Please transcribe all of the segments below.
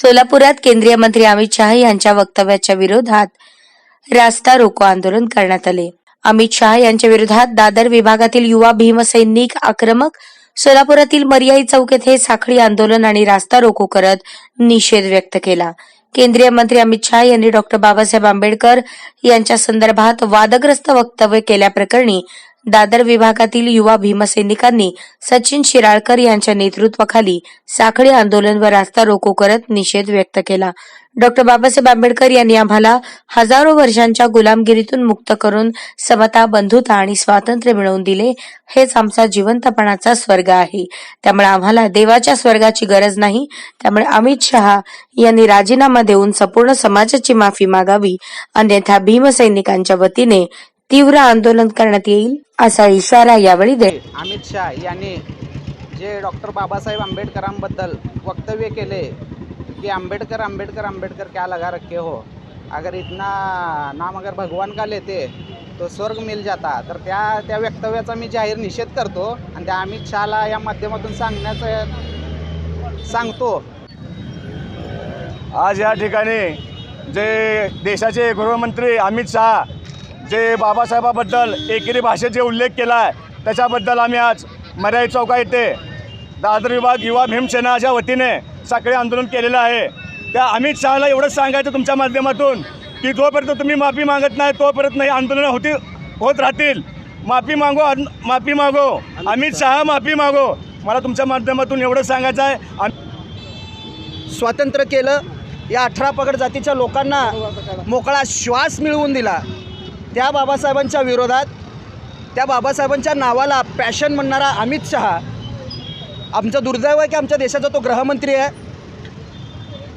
सोलापुरात केंद्रीय मंत्री अमित शहा यांच्या वक्तव्याच्या विरोधात रास्ता रोको आंदोलन करण्यात आले. अमित शहा यांच्या विरोधात दादर विभागातील युवा भीमसैनिक आक्रमक सोलापुरातील मर्याई चौकेत हे साखळी आंदोलन आणि रास्ता रोको करत निषेध व्यक्त केला. केंद्रीय मंत्री अमित शहा यांनी डॉक्टर बाबासाहेब आंबेडकर यांच्या संदर्भात वादग्रस्त वक्तव्य केल्याप्रकरणी दादर विभागातील युवा भीमसैनिकांनी सचिन शिराळकर यांच्या नेतृत्वाखाली साखळी आंदोलन व रास्ता रोको करत निषेध व्यक्त केला. डॉक्टर बाबासाहेब आंबेडकर यांनी आम्हाला हजारो वर्षांच्या गुलामगिरीतून मुक्त करून समता बंधुता आणि स्वातंत्र्य मिळवून दिले हेच आमचा जिवंतपणाचा स्वर्ग आहे. त्यामुळे आम्हाला देवाच्या स्वर्गाची गरज नाही. त्यामुळे अमित शहा यांनी राजीनामा देऊन संपूर्ण समाजाची माफी मागावी. अन्यथा भीमसैनिकांच्या वतीने तीव्र आंदोलन करण्यात येईल असा इशारा यावेळी दे अमित शहा यांनी जे डॉक्टर बाबासाहेब आंबेडकरांबद्दल वक्तव्य केले की आंबेडकर आंबेडकर आंबेडकर क्या लगा रखे हो? अगर इतना नाम अगर भगवान का लेते तो स्वर्ग मिल जाता. तर त्या त्या वक्तव्याचा मी जाहीर निषेध करतो आणि त्या अमित शहाला या माध्यमातून सांगण्याचं सांगतो. आज या ठिकाणी जे देशाचे गृहमंत्री अमित शहा जे बाबासाहेबाबद्दल एकेरी भाषेत जे उल्लेख केला आहे त्याच्याबद्दल आम्ही आज मर्याई चौका येथे दादर विभाग युवा भीमसेनाच्या वतीने साखळी आंदोलन केलेलं आहे. त्या अमित शहाला एवढंच सांगायचं तुमच्या माध्यमातून की जोपर्यंत तुम्ही माफी मागत नाही तोपर्यंत नाही आंदोलनं होती होत राहतील. माफी मागो अन- माफी मागो. अमित शहा माफी मागो. मला तुमच्या माध्यमातून एवढं सांगायचं आहे. स्वातंत्र्य केलं या अठरा पगड जातीच्या लोकांना मोकळा श्वास मिळवून दिला. त्या बाबासाहेबांच्या विरोधात त्या बाबासाहेबांच्या नावाला पॅशन म्हणणारा अमित शहा आमचं दुर्दैव आहे की आमच्या देशाचा तो गृहमंत्री आहे.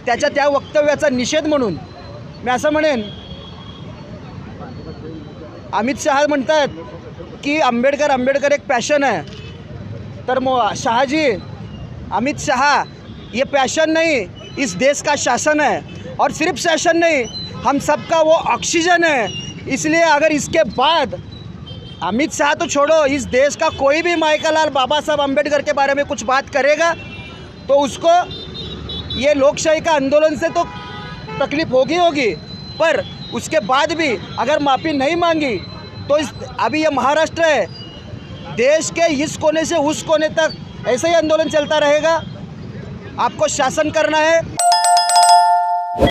त्याच्या त्या वक्तव्याचा निषेध म्हणून मी असं म्हणेन अमित शहा म्हणतात की आंबेडकर आंबेडकर एक पॅशन आहे. तर मो शहाजी अमित शहा ये पॅशन नहीं इस देश का शासन है और सिर्फ शासन नहीं हम सबका वो ऑक्सीजन है इसलिए अगर इसके बाद अमित शाह तो छोड़ो, इस देश का कोई भी माइका लाल बाबा साहब अंबेडकर के बारे में कुछ बात करेगा तो उसको ये लोकशाही का आंदोलन से तो तकलीफ़ होगी होगी, पर उसके बाद भी अगर माफ़ी नहीं मांगी तो इस, अभी ये महाराष्ट्र है, देश के इस कोने से उस कोने तक ऐसे ही आंदोलन चलता रहेगा। आपको शासन करना है।